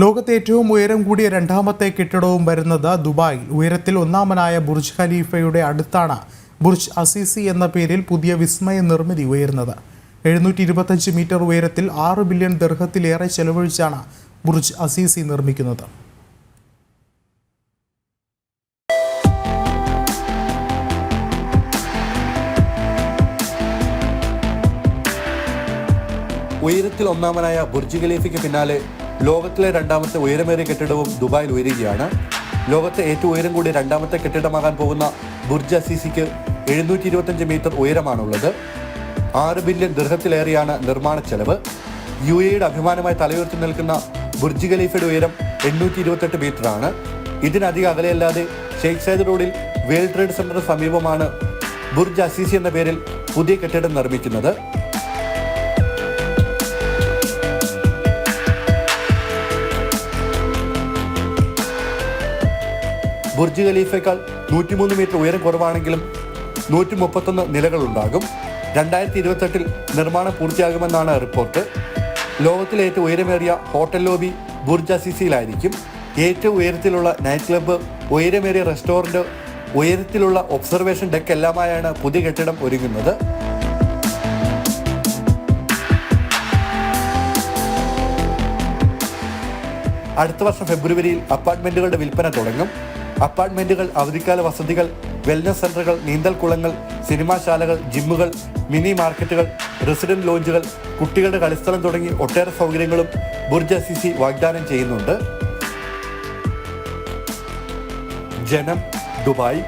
ലോകത്തെ ഏറ്റവും ഉയരം കൂടിയ രണ്ടാമത്തെ കെട്ടിടവും വരുന്നത് ദുബായിൽ ഉയരത്തിൽ ഒന്നാമനായ ബുർജ് ഖലീഫയുടെ അടുത്താണ് ബുർജ് അസീസി എന്ന പേരിൽ പുതിയ വിസ്മയ നിർമ്മിതി ഉയരുന്നത്. എഴുന്നൂറ്റി ഇരുപത്തഞ്ച് മീറ്റർ ഉയരത്തിൽ ആറ് ബില്യൺ ദർഹത്തിലേറെ ചെലവഴിച്ചാണ് ബുർജ് അസീസി നിർമ്മിക്കുന്നത്. ഉയരത്തിൽ ഒന്നാമനായ ബുർജ് ഖലീഫയ്ക്ക് പിന്നാലെ ലോകത്തിലെ രണ്ടാമത്തെ ഉയരമേറിയ കെട്ടിടവും ദുബായിൽ ഉയരുകയാണ്. ലോകത്തെ ഏറ്റവും ഉയരം കൂടിയ രണ്ടാമത്തെ കെട്ടിടമാകാൻ പോകുന്ന ബുർജ് അസീസിക്ക് എഴുന്നൂറ്റി ഇരുപത്തഞ്ച് മീറ്റർ ഉയരമാണുള്ളത്. ആറ് ബില്യൺ ദൃഹത്തിലേറെയാണ് നിർമ്മാണ ചെലവ്. യു എയുടെ അഭിമാനമായി തലയുയർത്തി നിൽക്കുന്ന ബുർജ് ഖലീഫയുടെ ഉയരം എണ്ണൂറ്റി ഇരുപത്തെട്ട് മീറ്ററാണ്. ഇതിനധികം അകലെയല്ലാതെ ഷെയ്ഖ് സൈദ് റോഡിൽ വേൾഡ് ട്രേഡ് സെന്ററിന് സമീപമാണ് ബുർജ് അസീസി എന്ന പേരിൽ പുതിയ കെട്ടിടം നിർമ്മിക്കുന്നത്. ബുർജ് ഖലീഫയേക്കാൾ നൂറ്റിമൂന്ന് മീറ്റർ ഉയരം കുറവാണെങ്കിലും നൂറ്റി മുപ്പത്തൊന്ന് നിലകളുണ്ടാകും. രണ്ടായിരത്തി ഇരുപത്തെട്ടിൽ നിർമ്മാണം പൂർത്തിയാകുമെന്നാണ് റിപ്പോർട്ട്. ലോകത്തിലെ ഏറ്റവും ഉയരമേറിയ ഹോട്ടൽ ലോബി ബുർജ് അസിസിയിലായിരിക്കും. ഏറ്റവും ഉയരത്തിലുള്ള നൈറ്റ് ക്ലബ്ബ് ഉയരമേറിയ റെസ്റ്റോറന്റ് ഉയരത്തിലുള്ള ഒബ്സർവേഷൻ ഡെക്ക് എല്ലാമായാണ് പുതിയ കെട്ടിടം ഒരുങ്ങുന്നത്. അടുത്ത വർഷം ഫെബ്രുവരിയിൽ അപ്പാർട്ട്മെന്റുകളുടെ വിൽപ്പന തുടങ്ങും. അപ്പാർട്ട്മെന്റുകൾ അവധിക്കാല വസതികൾ വെൽനസ് സെന്ററുകൾ നീന്തൽക്കുളങ്ങൾ സിനിമാശാലകൾ ജിമ്മുകൾ മിനി മാർക്കറ്റുകൾ റെസിഡന്റ് ലോഞ്ചുകൾ കുട്ടികളുടെ കളിസ്ഥലം തുടങ്ങി ഒട്ടേറെ സൗകര്യങ്ങളും ബുർജ് അസിസി വാഗ്ദാനം ചെയ്യുന്നുണ്ട്. ജനം ദുബായ്